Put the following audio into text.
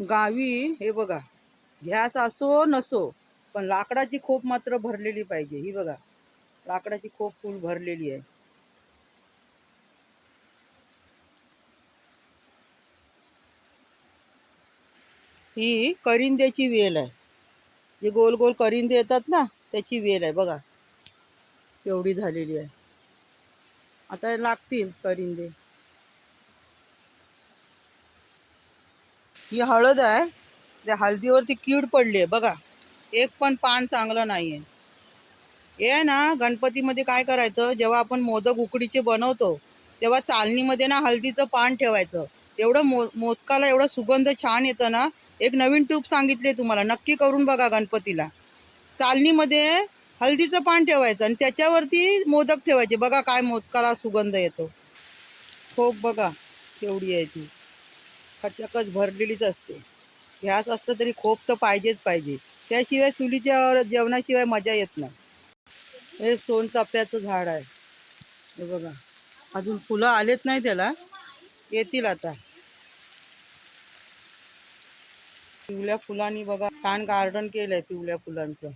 गावी हे बघा घ्यास असो नसो पण लाकडाची खोप मात्र भरलेली पाहिजे. ही बघा लाकडाची खोप फुल भरलेली आहे. ही करिंद्याची वेल आहे. जे गोल गोल करिंदे येतात ना त्याची वेल आहे बघा. एवढी झालेली आहे. आता लागतील करिंदे. ही हळद आहे त्या हळदीवरती कीड पडली आहे बघा. एक पण पान चांगलं नाही आहे हे ना गणपतीमध्ये काय करायचं जेव्हा आपण मोदक उकडीचे बनवतो तेव्हा चालणीमध्ये ना हळदीचं पान ठेवायचं. एवढं मो मोदकाला एवढं सुगंध छान येतं ना. एक नवीन ट्यूब सांगितली तुम्हाला नक्की करून बघा गणपतीला. चालणीमध्ये हळदीचं पान ठेवायचं आणि त्याच्यावरती मोदक ठेवायचे. बघा काय मोदकाला सुगंध येतो. खोप बघा केवढी आहे ती. खचाखच भरलेलीच असते. गॅस असतं तरी खोप तर पाहिजेच पाहिजे. त्याशिवाय चुलीच्या जेवणाशिवाय मजा येत नाही. हे सोनचाफ्याचं झाड आहे. हे बघा. अजून फुलं आलेत नाही त्याला. येतील आता. पिवळ्या फुलांनी बघा छान गार्डन केलंय पिवळ्या फुलांचं.